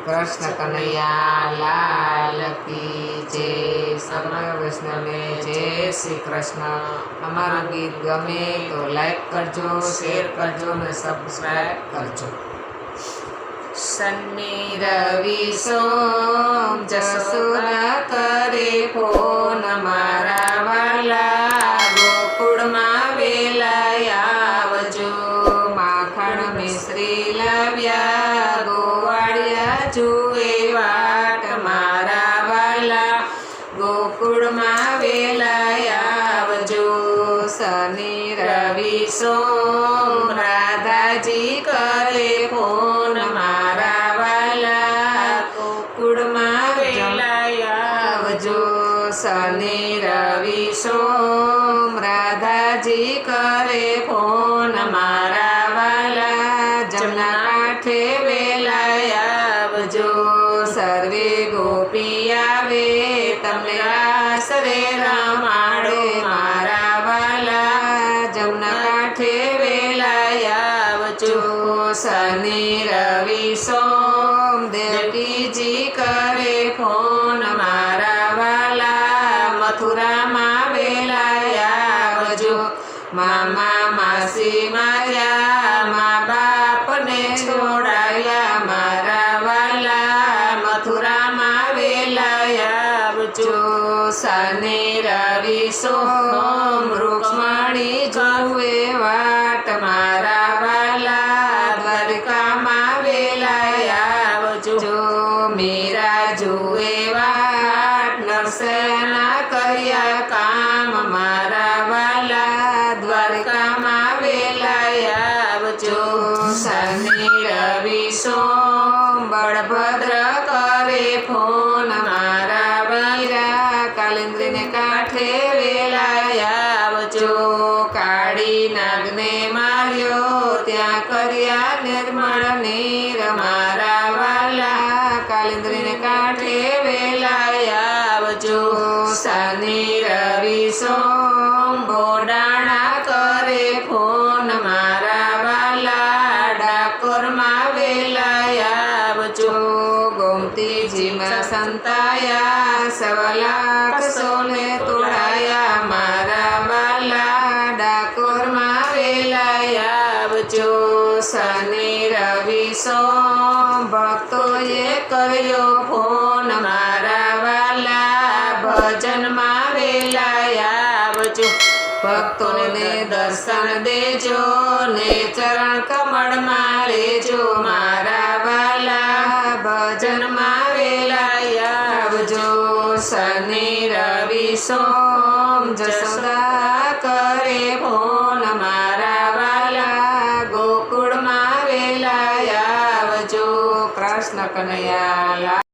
કૃષ્ણ કનૈયા લાલ કી જય સર્વ વૈષ્ણવને જય શ્રી કૃષ્ણ અમારું ગીત ગમે તો લાઈક કરજો શેર કરજો ને સબસ્ક્રાઈબ કરજો શનિ રવિ સોમ જસોદા જુએ વાટ મારા વાલા. ગોકુળમાં વેલા આવજો. શનિ, રવિ, સોમ રાધાજી કરે ફોન મારા વાલા. ગોકુળમાં વેલા આવજો. શનિ, રવિ, સોમ રાધાજી કરે ફોન મારા વાલા. જમના કાંઠે વેલા આવજો સર્વે ગોપી આવે, તમને આશરે રામાડે મારા વાલા. જમના કાંઠે વેલા આવજો, શનિ, રવિ, સોમ. દેવકીજી કરે ફોન મારા વાલા. મથુરામાં વેલા આવજો. મામા, માસી માર્યા મા બાપને છોડાયા આવજો શનિ રવિ સોમ રૂક્ષ્મણી જુએ વાટ મારા વાલા દ્વારકામાં વેલા આવજો મીરા જુએ વાટ નરસેના કર્યા કામ મારા વાલા દ્વારકામાં વેલા આવજો શનિ કાલેન્દ્રીને કાંઠે વેલાયા આવજો. કાળી નાગને માર્યો ત્યાં કર્યા નિર્મળ નીર મારા વાલા કાલેન્દ્રીને કાંઠે વેલાયા આવજો. શનિ રવિ સોમ ગોમતીજીમાં સંતાયા સવા લાખ સોને તોડાયા મારા વાલા ડાકોરમાં વેલા આવજો શનિ રવિ સોમ ભક્તોએ કર્યો ફોન મારા વાલા ભજનમાં વેલા આવજો ભક્તોને દર્શન દેજો ને ચરણ કમળમાં લેજો મારા વાલા ભજનમાં વેલા આવજો શનિ, રવિ, સોમ, જસોદા કરે ફોન મારા વાલા, ગોકુળમાં વેલા આવજો કૃષ્ણ કનૈયા